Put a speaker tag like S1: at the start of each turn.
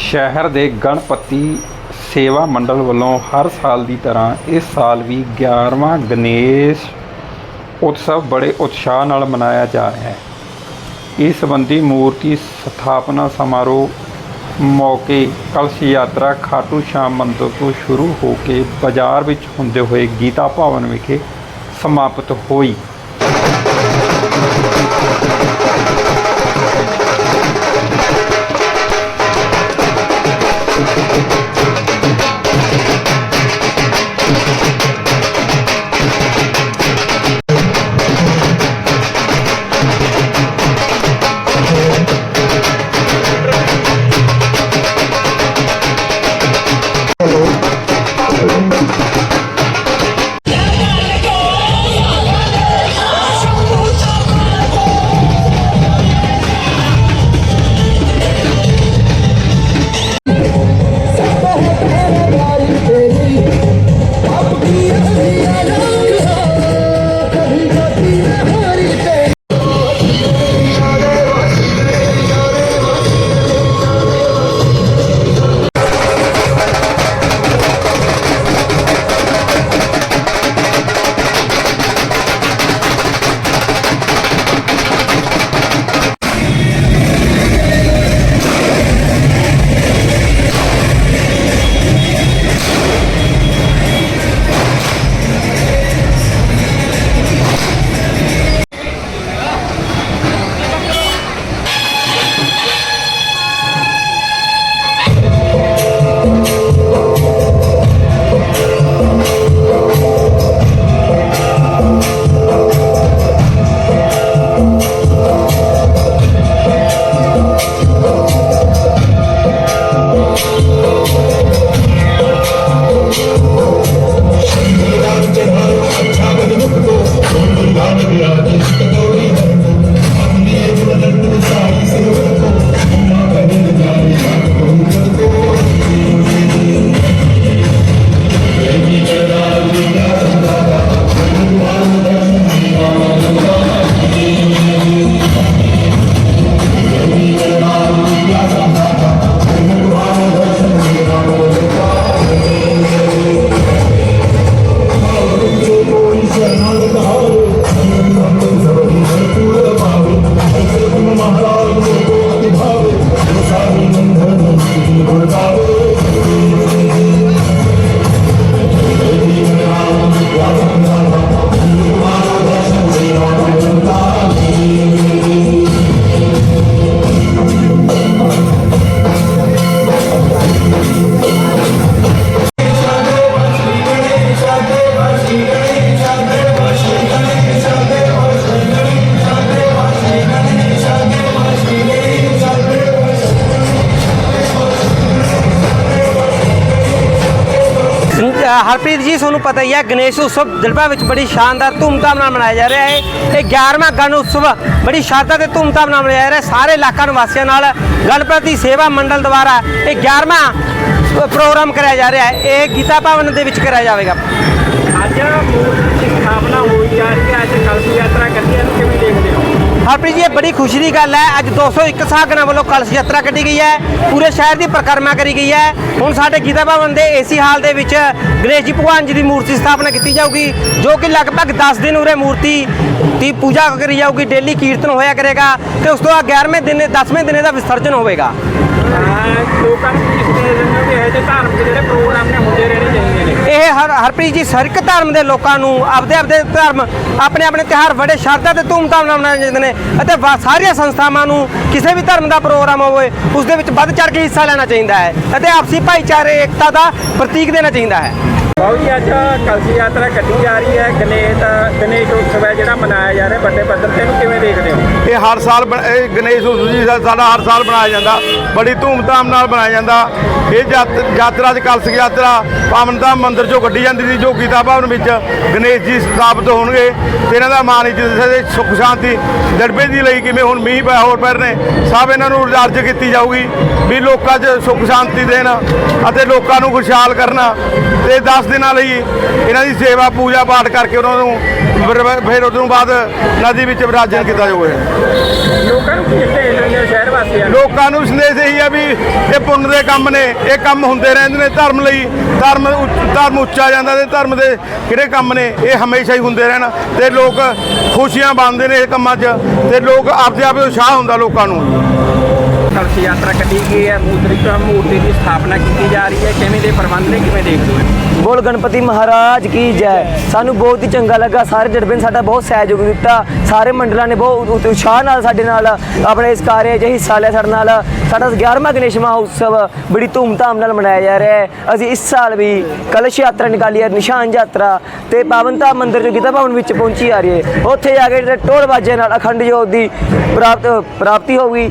S1: ਸ਼ਹਿਰ ਦੇ ਗਣਪਤੀ ਸੇਵਾ ਮੰਡਲ ਵੱਲੋਂ ਹਰ ਸਾਲ ਦੀ ਤਰ੍ਹਾਂ ਇਸ ਸਾਲ ਵੀ 11ਵਾਂ ਗਣੇਸ਼ ਉਤਸਵ ਬੜੇ ਉਤਸ਼ਾਹ ਨਾਲ ਮਨਾਇਆ ਜਾ ਰਿਹਾ ਹੈ। ਇਸ ਸੰਬੰਧੀ ਮੂਰਤੀ ਸਥਾਪਨਾ ਸਮਾਰੋਹ ਮੌਕੇ ਕਲਸ਼ ਯਾਤਰਾ ਖਾਟੂ ਸ਼ਾਮ ਮੰਦਰ ਤੋਂ ਸ਼ੁਰੂ ਹੋ ਕੇ ਬਾਜ਼ਾਰ ਵਿੱਚ ਹੁੰਦੇ ਹੋਏ ਗੀਤਾ ਭਵਨ ਵਿਖੇ ਸਮਾਪਤ ਹੋਈ।
S2: ਹਰਪ੍ਰੀਤ ਜੀ, ਤੁਹਾਨੂੰ ਪਤਾ ਹੀ ਹੈ ਗਣੇਸ਼ ਉਤਸਵ ਦਿਲਬਾ ਵਿੱਚ ਬੜੀ ਸ਼ਾਨਦਾਰ ਧੂਮਧਾਮ ਨਾਲ ਮਨਾਇਆ ਜਾ ਰਿਹਾ ਹੈ। ਇਹ 11ਵਾਂ ਗਣ ਉਤਸਵ ਬੜੀ ਸ਼ਰਧਾ ਤੇ ਧੂਮਧਾਮ ਨਾਲ ਮਨਾਇਆ ਜਾ ਰਿਹਾ ਸਾਰੇ ਇਲਾਕਾ ਨਿਵਾਸੀਆਂ ਨਾਲ ਗਣਪਤੀ ਸੇਵਾ ਮੰਡਲ ਦੁਆਰਾ ਇਹ 11ਵਾਂ ਪ੍ਰੋਗਰਾਮ ਕਰਾਇਆ ਜਾ ਰਿਹਾ ਹੈ। ਇਹ ਗੀਤਾ ਭਵਨ ਦੇ ਵਿੱਚ ਕਰਾਇਆ ਜਾਵੇਗਾ।
S3: ਅੱਜ ਮੂਰਤੀ ਦੀ ਸਥਾਪਨਾ ਹੋਈ ਜਾ ਰਹੀ ਹੈ, ਅੱਜ ਕਲਸ਼ ਯਾਤਰਾ ਕਰਦੀ ਹੈ
S2: ਹਰਪ੍ਰੀਤ ਜੀ, ਇਹ ਬੜੀ ਖੁਸ਼ੀ ਦੀ ਗੱਲ ਹੈ। ਅੱਜ 201 ਸਾਗਰਾਂ ਵੱਲੋਂ ਕਲਸ਼ ਯਾਤਰਾ ਕੱਢੀ ਗਈ ਹੈ। ਪੂਰੇ ਸ਼ਹਿਰ ਦੀ ਪਰਿਕਰਮਾ ਕਰੀ ਗਈ ਹੈ। ਹੁਣ ਸਾਡੇ ਗੀਤਾ ਭਵਨ ਦੇ ਏਸੀ ਹਾਲ ਦੇ ਵਿੱਚ ਗਣੇਸ਼ ਜੀ ਭਗਵਾਨ ਜੀ ਦੀ ਮੂਰਤੀ ਸਥਾਪਨਾ ਕੀਤੀ ਜਾਊਗੀ, ਜੋ ਕਿ ਲਗਭਗ 10 ਦਿਨ ਉਰੇ ਮੂਰਤੀ ਦੀ ਪੂਜਾ ਕਰੀ ਜਾਊਗੀ, ਡੇਲੀ ਕੀਰਤਨ ਹੋਇਆ ਕਰੇਗਾ ਤੇ ਉਸ ਤੋਂ ਬਾਅਦ 11ਵੇਂ ਦਿਨ 10ਵੇਂ ਦਿਨ ਦਾ ਵਿਸਰਜਨ ਹੋਵੇਗਾ।
S3: ਲੋਕਾਂ ਨੂੰ ਕੀ ਸੁਨੇਹਾ ਦਿੰਦੇ ਧਾਰਮਿਕ ਜਿਹੜੇ ਪ੍ਰੋਗਰਾਮ ਨੇ ਹੁੰਦੇ ਰਹਿਣੇ ਚਾਹੀਦੇ ਨੇ
S2: ਇਹ ਹਰ ਹਰਪ੍ਰੀਤ ਜੀ ਹਰ ਧਰਮ ਦੇ ਲੋਕਾਂ ਨੂੰ ਆਪਦੇ ਆਪਦੇ ਧਰਮ, ਆਪਣੇ ਆਪਣੇ ਤਿਉਹਾਰ ਬੜੇ ਸ਼ਰਧਾ ਤੇ ਧੂਮਧਾਮ ਨਾਲ ਮਨਾਏ ਜਾਂਦੇ ਨੇ ਅਤੇ ਸਾਰੀਆਂ ਸੰਸਥਾਵਾਂ ਨੂੰ ਕਿਸੇ ਵੀ ਧਰਮ ਦਾ ਪ੍ਰੋਗਰਾਮ ਹੋਵੇ, ਉਸ ਦੇ ਵਿੱਚ ਵੱਧ ਚੜ ਕੇ ਹਿੱਸਾ ਲੈਣਾ ਚਾਹੀਦਾ ਹੈ ਅਤੇ ਆਪਸੀ ਭਾਈਚਾਰੇ, ਏਕਤਾ ਦਾ ਪ੍ਰਤੀਕ ਦੇਣਾ ਚਾਹੀਦਾ ਹੈ।
S3: ਬਹੁਤ ਜੀ, ਅੱਜ ਕਲਸੀ ਯਾਤਰਾ ਕੱਢੀ ਜਾ ਰਹੀ ਹੈ। ਗਣੇਸ਼ ਗਣੇਸ਼ ਉਤਸਵ ਹੈ ਜਿਹੜਾ ਮਨਾਇਆ ਜਾ ਰਿਹਾ। ਵੱਡੇ ਪੱਧਰ ਤੇ ਇਹਨੂੰ ਕਿਵੇਂ ਦੇਖਦੇ ਹੋ?
S4: ਇਹ ਹਰ ਸਾਲ ਬਣ- ਇਹ ਗਣੇਸ਼ ਉਤਸਵ ਜੀ ਸਾ- ਸਾਡਾ ਹਰ ਸਾਲ ਬਣਾਇਆ ਜਾਂਦਾ। ਬੜੀ ਧੂਮਧਾਮ ਨਾਲ ਬਣਾਇਆ ਜਾਂਦਾ। ਇਹ ਯਾਤ- ਯਾਤਰਾ ਚ ਕਲਸ ਯਾਤਰਾ। ਪਾਵਨਧਾਮ ਮੰਦਿਰ ਚੋਂ ਕੱਢੀ ਜਾਂਦੀ ਸੀ, ਜੋ ਗੀਤਾ ਭਵਨ ਵਿੱਚ ਗਣੇਸ਼ ਜੀ ਸਥਾਪਿਤ ਹੋਣਗੇ। ਤੇ ਇਹਨਾਂ ਦਾ ਮਾਨ, ਇੱਜ਼ਤ ਤੇ ਸੁੱਖ, ਸ਼ਾਂਤੀ, ਦੜਬੇ ਦੀ ਲਈ ਕਿਵੇਂ ਹੁਣ ਮੀਂਹ ਪੈ ਹੋਰ ਪੈਰ ਨੇ। ਸਭ ਇਹਨਾਂ ਨੂੰ ਅਰਜ ਕੀਤੀ ਜਾਊਗੀ ਵੀ ਲੋਕਾਂ 'ਚ ਸੁੱਖ, ਸ਼ਾਂਤੀ ਦੇਣ ਅਤੇ ਲੋਕਾਂ ਨੂੰ ਖੁਸ਼ਹਾਲ ਕਰਨਾ। ਤੇ 10 ਦਿਨਾਂ ਲਈ ਇਹਨਾਂ ਦੀ ਸੇਵਾ ਪੂਜਾ ਪਾਠ ਕਰਕੇ ਉਹਨਾਂ ਨੂੰ ਫਿਰ- ਫਿਰ ਉਸ ਤੋਂ ਬਾਅਦ ਨਦੀ ਵਿੱਚ ਵਿਰਾਜਨ ਕੀਤਾ ਜਾਊਗਾ।
S3: ਲੋਕਾਂ ਨੂੰ ਕੀ ਸੰਦੇਸ਼ ਦਿੰਦੇ ਹੋ ਸ਼ਹਿਰ ਵਾਸੀਆਂ ਨੂੰ?
S4: ਲੋਕਾਂ ਨੂੰ ਸੰਦੇਸ਼ ਇਹੀ ਆ ਵੀ ਇਹ ਪੁੰਨ ਦੇ ਕੰਮ ਨੇ, ਇਹ ਕੰਮ ਹੁੰਦੇ ਰਹਿੰਦੇ ਨੇ ਧਰਮ ਲਈ। ਧਰਮ ਉੱਚ- ਧਰਮ ਉੱਚਾ ਜਾਂਦਾ ਤੇ ਧਰਮ ਦੇ ਕਿਹੜੇ ਕੰਮ ਨੇ, ਇਹ ਹਮੇਸ਼ਾ ਹੀ ਹੁੰਦੇ ਰਹਿਣ ਤੇ ਲੋਕ ਖੁਸ਼ੀਆਂ ਬਣਦੇ ਨੇ ਇਹ ਕੰਮਾਂ 'ਚ ਤੇ ਲੋਕ ਆਪਦੇ ਆਪੇ ਉਤਸ਼ਾਹ ਹੁੰਦਾ ਲੋਕਾਂ ਨੂੰ।
S3: ਕਲਸ਼ ਯਾਤਰਾ ਕੱਢੀ ਗਈ ਹੈ। ਮੂਰਤੀ ਮੂਰਤੀ ਦੀ ਸਥਾਪਨਾ ਕੀਤੀ ਜਾ ਰਹੀ ਹੈ। ਕਿਵੇਂ ਦੇ ਪ੍ਰਬੰਧ ਨੇ, ਕਿਵੇਂ ਦੇਖਦੇ ਹੋ?
S5: ਬੋਲ ਗਣਪਤੀ ਮਹਾਰਾਜ ਕੀ ਜੈ। ਸਾਨੂੰ ਬਹੁਤ ਹੀ ਚੰਗਾ ਲੱਗਾ। ਸਾਰੇ ਜੜਬੇ ਨੇ ਸਾਡਾ ਬਹੁਤ ਸਹਿਯੋਗ ਦਿੱਤਾ। ਸਾਰੇ ਮੰਡਲਾਂ ਨੇ ਬਹੁਤ ਉਤਸ਼ਾਹ ਨਾਲ ਸਾਡੇ ਨਾਲ ਆਪਣੇ ਇਸ ਕਾਰਜ 'ਚ ਹਿੱਸਾ ਲਿਆ। ਸਾਡੇ ਨਾਲ ਸਾਡਾ 11ਵਾਂ ਗਣੇਸ਼ ਮਹੋਤਸਵ ਬੜੀ ਧੂਮਧਾਮ ਨਾਲ ਮਨਾਇਆ ਜਾ ਰਿਹਾ ਹੈ। ਅਸੀਂ ਇਸ ਸਾਲ ਵੀ ਕਲਸ਼ ਯਾਤਰਾ ਨਿਕਾਲੀ ਹੈ, ਨਿਸ਼ਾਨ ਯਾਤਰਾ ਤੇ ਪਾਵਨਤਾ ਮੰਦਿਰ ਜੋ ਗੀਤਾ ਭਵਨ ਵਿੱਚ ਪਹੁੰਚੀ ਆ ਰਹੀ ਹੈ। ਉੱਥੇ ਜਾ ਕੇ ਟੋਲ ਢੋਲ ਬਾਜੇ ਨਾਲ ਅਖੰਡ ਜੋਤ ਦੀ ਪ੍ਰਾਪਤ, ਪ੍ਰਾਪਤੀ ਹੋਊਗੀ